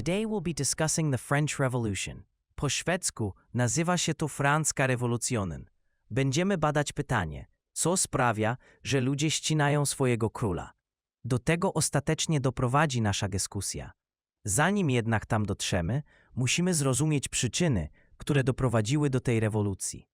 Today we'll be discussing the French Revolution. Po szwedzku nazywa się to Franska Rewolutionen. Będziemy badać pytanie, co sprawia, że ludzie ścinają swojego króla. Do tego ostatecznie doprowadzi nasza dyskusja. Zanim jednak tam dotrzemy, musimy zrozumieć przyczyny, które doprowadziły do tej rewolucji.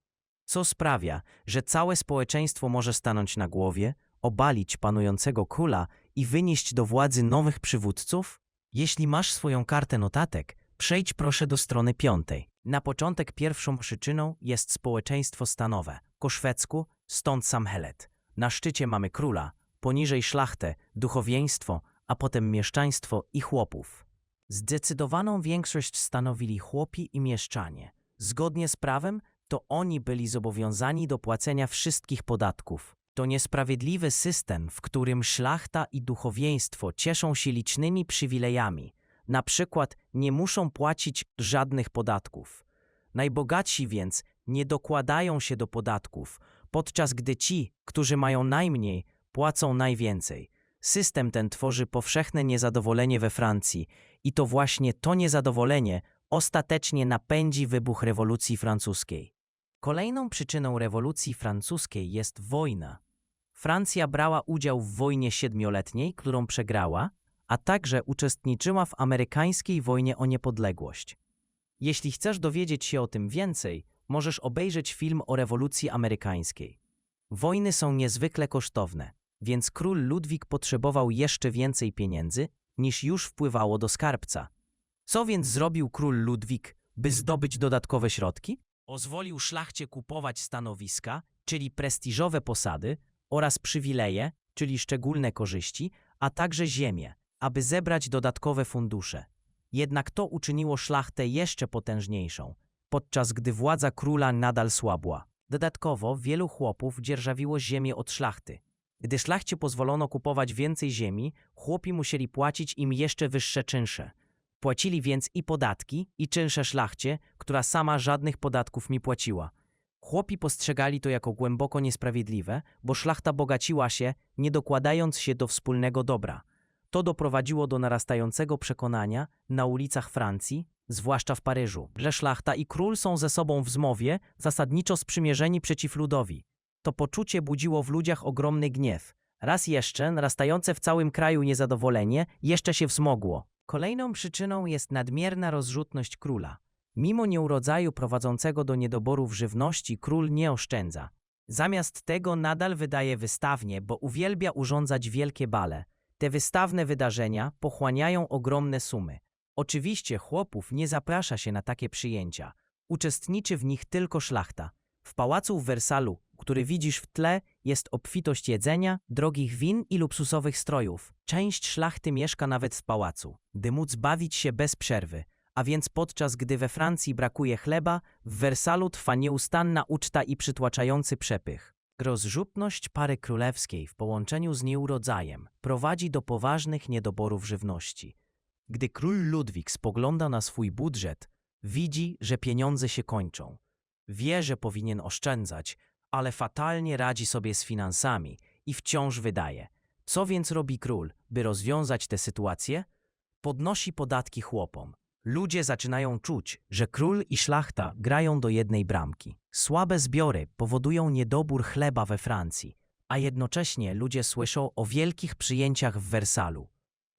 Co sprawia, że całe społeczeństwo może stanąć na głowie, obalić panującego króla i wynieść do władzy nowych przywódców? Jeśli masz swoją kartę notatek, przejdź proszę do strony piątej. Na początek pierwszą przyczyną jest społeczeństwo stanowe, po szwedzku stąd samhället. Na szczycie mamy króla, poniżej szlachtę, duchowieństwo, a potem mieszczaństwo i chłopów. Zdecydowaną większość stanowili chłopi i mieszczanie. Zgodnie z prawem, to oni byli zobowiązani do płacenia wszystkich podatków. To niesprawiedliwy system, w którym szlachta i duchowieństwo cieszą się licznymi przywilejami. Na przykład nie muszą płacić żadnych podatków. Najbogatsi więc nie dokładają się do podatków, podczas gdy ci, którzy mają najmniej, płacą najwięcej. System ten tworzy powszechne niezadowolenie we Francji i to właśnie to niezadowolenie ostatecznie napędzi wybuch rewolucji francuskiej. Kolejną przyczyną rewolucji francuskiej jest wojna. Francja brała udział w wojnie siedmioletniej, którą przegrała, a także uczestniczyła w amerykańskiej wojnie o niepodległość. Jeśli chcesz dowiedzieć się o tym więcej, możesz obejrzeć film o rewolucji amerykańskiej. Wojny są niezwykle kosztowne, więc król Ludwik potrzebował jeszcze więcej pieniędzy, niż już wpływało do skarbca. Co więc zrobił król Ludwik, by zdobyć dodatkowe środki? Pozwolił szlachcie kupować stanowiska, czyli prestiżowe posady, oraz przywileje, czyli szczególne korzyści, a także ziemię, aby zebrać dodatkowe fundusze. Jednak to uczyniło szlachtę jeszcze potężniejszą, podczas gdy władza króla nadal słabła. Dodatkowo wielu chłopów dzierżawiło ziemię od szlachty. Gdy szlachcie pozwolono kupować więcej ziemi, chłopi musieli płacić im jeszcze wyższe czynsze. Płacili więc i podatki, i czynsze szlachcie, która sama żadnych podatków nie płaciła. Chłopi postrzegali to jako głęboko niesprawiedliwe, bo szlachta bogaciła się, nie dokładając się do wspólnego dobra. To doprowadziło do narastającego przekonania na ulicach Francji, zwłaszcza w Paryżu, że szlachta i król są ze sobą w zmowie, zasadniczo sprzymierzeni przeciw ludowi. To poczucie budziło w ludziach ogromny gniew. Raz jeszcze narastające w całym kraju niezadowolenie jeszcze się wzmogło. Kolejną przyczyną jest nadmierna rozrzutność króla. Mimo nieurodzaju prowadzącego do niedoborów żywności, król nie oszczędza. Zamiast tego nadal wydaje wystawnie, bo uwielbia urządzać wielkie bale. Te wystawne wydarzenia pochłaniają ogromne sumy. Oczywiście chłopów nie zaprasza się na takie przyjęcia. Uczestniczy w nich tylko szlachta. W pałacu w Wersalu, który widzisz w tle, jest obfitość jedzenia, drogich win i luksusowych strojów. Część szlachty mieszka nawet w pałacu, by móc bawić się bez przerwy. A więc podczas gdy we Francji brakuje chleba, w Wersalu trwa nieustanna uczta i przytłaczający przepych. Rozrzutność pary królewskiej w połączeniu z nieurodzajem prowadzi do poważnych niedoborów żywności. Gdy król Ludwik spogląda na swój budżet, widzi, że pieniądze się kończą. Wie, że powinien oszczędzać, ale fatalnie radzi sobie z finansami i wciąż wydaje. Co więc robi król, by rozwiązać tę sytuację? Podnosi podatki chłopom. Ludzie zaczynają czuć, że król i szlachta grają do jednej bramki. Słabe zbiory powodują niedobór chleba we Francji, a jednocześnie ludzie słyszą o wielkich przyjęciach w Wersalu.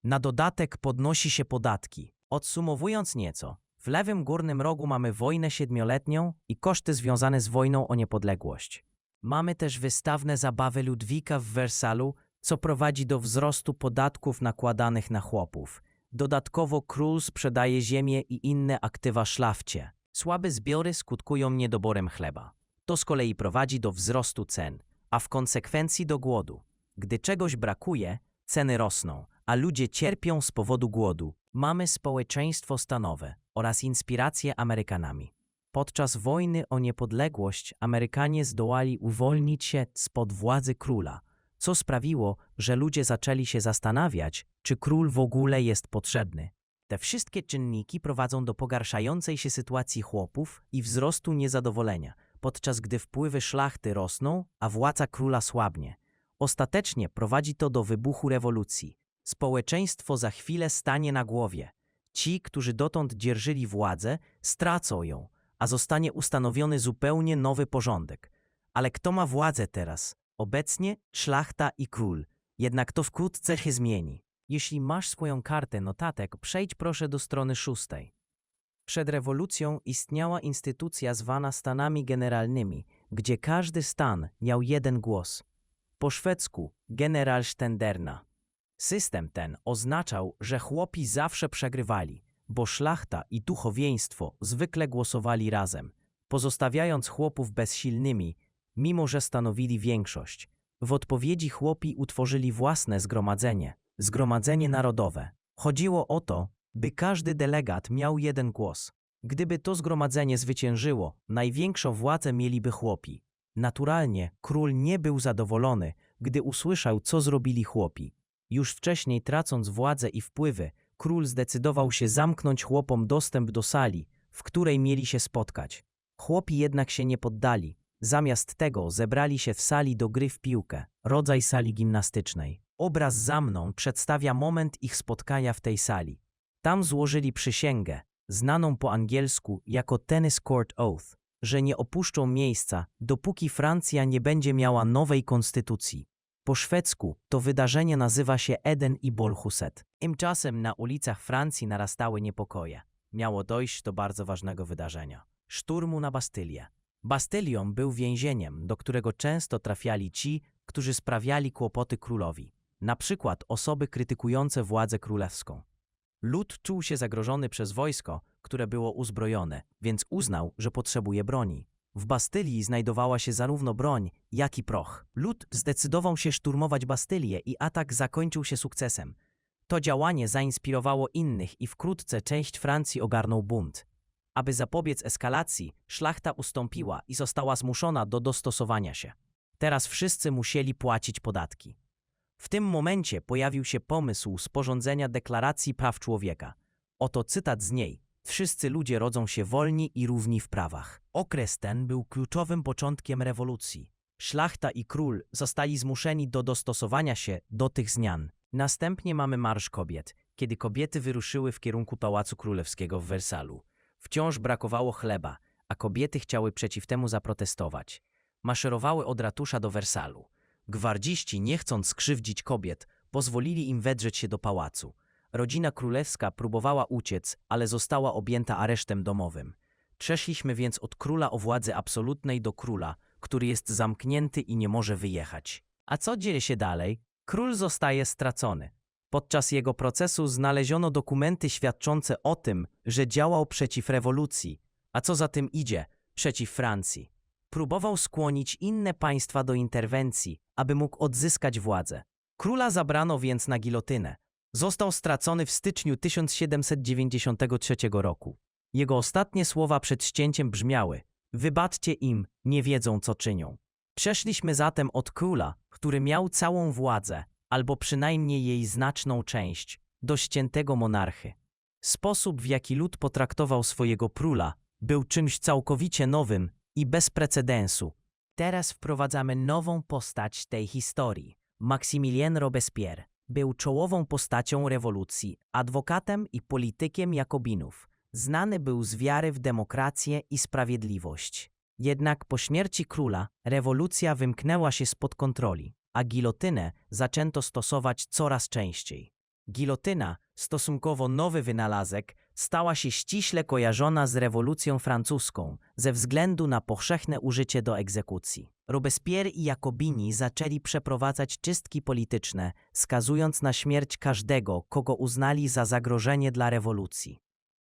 Na dodatek podnosi się podatki. Odsumowując nieco, w lewym górnym rogu mamy wojnę siedmioletnią i koszty związane z wojną o niepodległość. Mamy też wystawne zabawy Ludwika w Wersalu, co prowadzi do wzrostu podatków nakładanych na chłopów. Dodatkowo król sprzedaje ziemię i inne aktywa szlachcie. Słabe zbiory skutkują niedoborem chleba. To z kolei prowadzi do wzrostu cen, a w konsekwencji do głodu. Gdy czegoś brakuje, ceny rosną, a ludzie cierpią z powodu głodu. Mamy społeczeństwo stanowe oraz inspiracje Amerykanami. Podczas wojny o niepodległość Amerykanie zdołali uwolnić się spod władzy króla, co sprawiło, że ludzie zaczęli się zastanawiać, czy król w ogóle jest potrzebny. Te wszystkie czynniki prowadzą do pogarszającej się sytuacji chłopów i wzrostu niezadowolenia, podczas gdy wpływy szlachty rosną, a władza króla słabnie. Ostatecznie prowadzi to do wybuchu rewolucji. Społeczeństwo za chwilę stanie na głowie. Ci, którzy dotąd dzierżyli władzę, stracą ją, a zostanie ustanowiony zupełnie nowy porządek. Ale kto ma władzę teraz? Obecnie szlachta i król. Jednak to wkrótce się zmieni. Jeśli masz swoją kartę notatek, przejdź proszę do strony szóstej. Przed rewolucją istniała instytucja zwana Stanami Generalnymi, gdzie każdy stan miał jeden głos. Po szwedzku Generalständerna. System ten oznaczał, że chłopi zawsze przegrywali, bo szlachta i duchowieństwo zwykle głosowali razem, pozostawiając chłopów bezsilnymi, mimo że stanowili większość. W odpowiedzi chłopi utworzyli własne zgromadzenie, Zgromadzenie Narodowe. Chodziło o to, by każdy delegat miał jeden głos. Gdyby to zgromadzenie zwyciężyło, największą władzę mieliby chłopi. Naturalnie król nie był zadowolony, gdy usłyszał, co zrobili chłopi. Już wcześniej tracąc władzę i wpływy, król zdecydował się zamknąć chłopom dostęp do sali, w której mieli się spotkać. Chłopi jednak się nie poddali. Zamiast tego zebrali się w sali do gry w piłkę, rodzaj sali gimnastycznej. Obraz za mną przedstawia moment ich spotkania w tej sali. Tam złożyli przysięgę, znaną po angielsku jako Tennis Court Oath, że nie opuszczą miejsca, dopóki Francja nie będzie miała nowej konstytucji. Po szwedzku to wydarzenie nazywa się Eden i Bolhuset. Tymczasem na ulicach Francji narastały niepokoje. Miało dojść do bardzo ważnego wydarzenia szturmu na Bastylię. Bastylią był więzieniem, do którego często trafiali ci, którzy sprawiali kłopoty królowi, na przykład osoby krytykujące władzę królewską. Lud czuł się zagrożony przez wojsko, które było uzbrojone, więc uznał, że potrzebuje broni. W Bastylii znajdowała się zarówno broń, jak i proch. Lud zdecydował się szturmować Bastylię i atak zakończył się sukcesem. To działanie zainspirowało innych i wkrótce część Francji ogarnął bunt. Aby zapobiec eskalacji, szlachta ustąpiła i została zmuszona do dostosowania się. Teraz wszyscy musieli płacić podatki. W tym momencie pojawił się pomysł sporządzenia Deklaracji Praw Człowieka. Oto cytat z niej. Wszyscy ludzie rodzą się wolni i równi w prawach. Okres ten był kluczowym początkiem rewolucji. Szlachta i król zostali zmuszeni do dostosowania się do tych zmian. Następnie mamy Marsz Kobiet, kiedy kobiety wyruszyły w kierunku Pałacu Królewskiego w Wersalu. Wciąż brakowało chleba, a kobiety chciały przeciw temu zaprotestować. Maszerowały od ratusza do Wersalu. Gwardziści, nie chcąc skrzywdzić kobiet, pozwolili im wedrzeć się do pałacu. Rodzina królewska próbowała uciec, ale została objęta aresztem domowym. Przeszliśmy więc od króla o władzy absolutnej do króla, który jest zamknięty i nie może wyjechać. A co dzieje się dalej? Król zostaje stracony. Podczas jego procesu znaleziono dokumenty świadczące o tym, że działał przeciw rewolucji, a co za tym idzie, przeciw Francji. Próbował skłonić inne państwa do interwencji, aby mógł odzyskać władzę. Króla zabrano więc na gilotynę. Został stracony w styczniu 1793 roku. Jego ostatnie słowa przed ścięciem brzmiały: Wybaczcie im, nie wiedzą co czynią. Przeszliśmy zatem od króla, który miał całą władzę, albo przynajmniej jej znaczną część, do ściętego monarchy. Sposób, w jaki lud potraktował swojego króla, był czymś całkowicie nowym i bez precedensu. Teraz wprowadzamy nową postać tej historii. Maximilien Robespierre był czołową postacią rewolucji, adwokatem i politykiem Jakobinów. Znany był z wiary w demokrację i sprawiedliwość. Jednak po śmierci króla rewolucja wymknęła się spod kontroli, a gilotynę zaczęto stosować coraz częściej. Gilotyna, stosunkowo nowy wynalazek, stała się ściśle kojarzona z rewolucją francuską ze względu na powszechne użycie do egzekucji. Robespierre i Jakobini zaczęli przeprowadzać czystki polityczne, skazując na śmierć każdego, kogo uznali za zagrożenie dla rewolucji.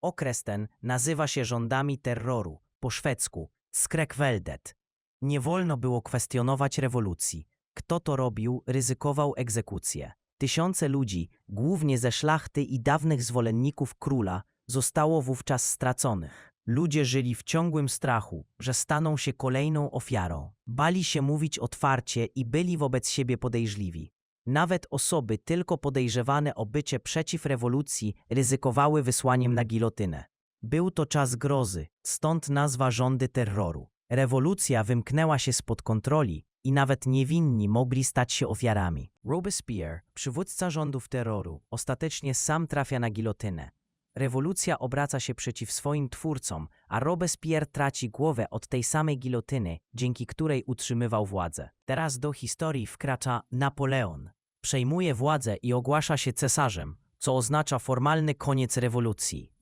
Okres ten nazywa się rządami terroru, po szwedzku Skrekveldet. Nie wolno było kwestionować rewolucji. Kto to robił, ryzykował egzekucję. Tysiące ludzi, głównie ze szlachty i dawnych zwolenników króla, zostało wówczas straconych. Ludzie żyli w ciągłym strachu, że staną się kolejną ofiarą. Bali się mówić otwarcie i byli wobec siebie podejrzliwi. Nawet osoby tylko podejrzewane o bycie przeciw rewolucji ryzykowały wysłaniem na gilotynę. Był to czas grozy, stąd nazwa rządy terroru. Rewolucja wymknęła się spod kontroli i nawet niewinni mogli stać się ofiarami. Robespierre, przywódca rządów terroru, ostatecznie sam trafia na gilotynę. rewolucja obraca się przeciw swoim twórcom, a Robespierre traci głowę od tej samej gilotyny, dzięki której utrzymywał władzę. Teraz do historii wkracza Napoleon. Przejmuje władzę i ogłasza się cesarzem, co oznacza formalny koniec rewolucji.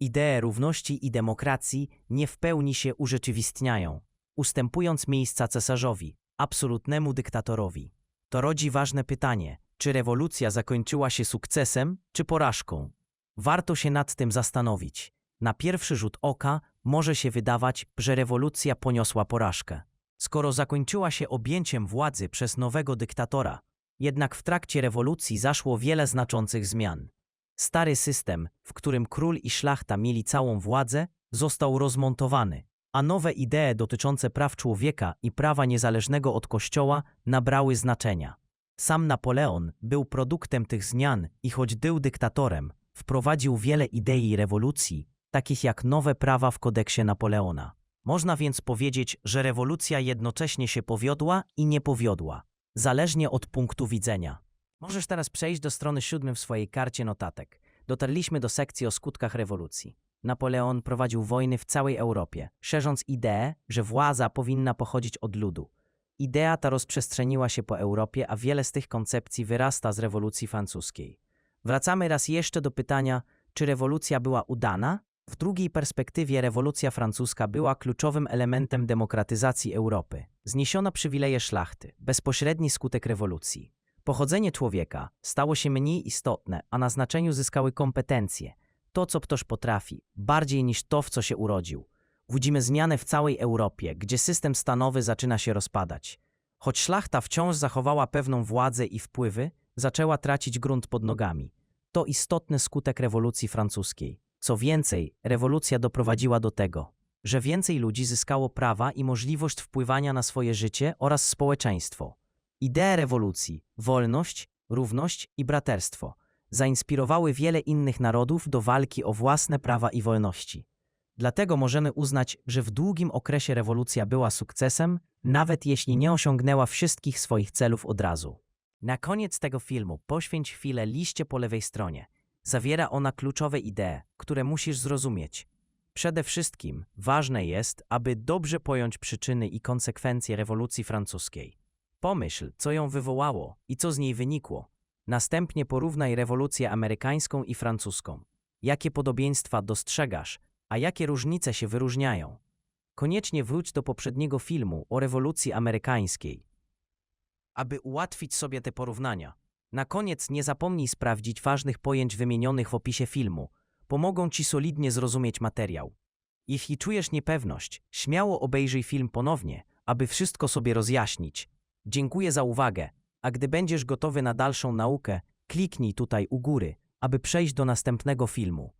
Idee równości i demokracji nie w pełni się urzeczywistniają, ustępując miejsca cesarzowi, absolutnemu dyktatorowi. To rodzi ważne pytanie, czy rewolucja zakończyła się sukcesem, czy porażką? Warto się nad tym zastanowić. Na pierwszy rzut oka może się wydawać, że rewolucja poniosła porażkę. Skoro zakończyła się objęciem władzy przez nowego dyktatora, jednak w trakcie rewolucji zaszło wiele znaczących zmian. Stary system, w którym król i szlachta mieli całą władzę, został rozmontowany, a nowe idee dotyczące praw człowieka i prawa niezależnego od kościoła nabrały znaczenia. Sam Napoleon był produktem tych zmian i choć był dyktatorem, wprowadził wiele idei rewolucji, takich jak nowe prawa w kodeksie Napoleona. Można więc powiedzieć, że rewolucja jednocześnie się powiodła i nie powiodła, zależnie od punktu widzenia. Możesz teraz przejść do strony siódmej w swojej karcie notatek. Dotarliśmy do sekcji o skutkach rewolucji. Napoleon prowadził wojny w całej Europie, szerząc ideę, że władza powinna pochodzić od ludu. Idea ta rozprzestrzeniła się po Europie, a wiele z tych koncepcji wyrasta z rewolucji francuskiej. Wracamy raz jeszcze do pytania, czy rewolucja była udana? W drugiej perspektywie rewolucja francuska była kluczowym elementem demokratyzacji Europy. Zniesiono przywileje szlachty, bezpośredni skutek rewolucji. Pochodzenie człowieka stało się mniej istotne, a na znaczeniu zyskały kompetencje. To, co ktoś potrafi, bardziej niż to, w co się urodził. Widzimy zmianę w całej Europie, gdzie system stanowy zaczyna się rozpadać. Choć szlachta wciąż zachowała pewną władzę i wpływy, zaczęła tracić grunt pod nogami. To istotny skutek rewolucji francuskiej. Co więcej, rewolucja doprowadziła do tego, że więcej ludzi zyskało prawa i możliwość wpływania na swoje życie oraz społeczeństwo. Idee rewolucji, wolność, równość i braterstwo zainspirowały wiele innych narodów do walki o własne prawa i wolności. Dlatego możemy uznać, że w długim okresie rewolucja była sukcesem, nawet jeśli nie osiągnęła wszystkich swoich celów od razu. Na koniec tego filmu poświęć chwilę liście po lewej stronie. Zawiera ona kluczowe idee, które musisz zrozumieć. Przede wszystkim ważne jest, aby dobrze pojąć przyczyny i konsekwencje rewolucji francuskiej. Pomyśl, co ją wywołało i co z niej wynikło. Następnie porównaj rewolucję amerykańską i francuską. Jakie podobieństwa dostrzegasz, a jakie różnice się wyróżniają? Koniecznie wróć do poprzedniego filmu o rewolucji amerykańskiej, aby ułatwić sobie te porównania. Na koniec nie zapomnij sprawdzić ważnych pojęć wymienionych w opisie filmu. Pomogą ci solidnie zrozumieć materiał. Jeśli czujesz niepewność, śmiało obejrzyj film ponownie, aby wszystko sobie rozjaśnić. Dziękuję za uwagę, a gdy będziesz gotowy na dalszą naukę, kliknij tutaj u góry, aby przejść do następnego filmu.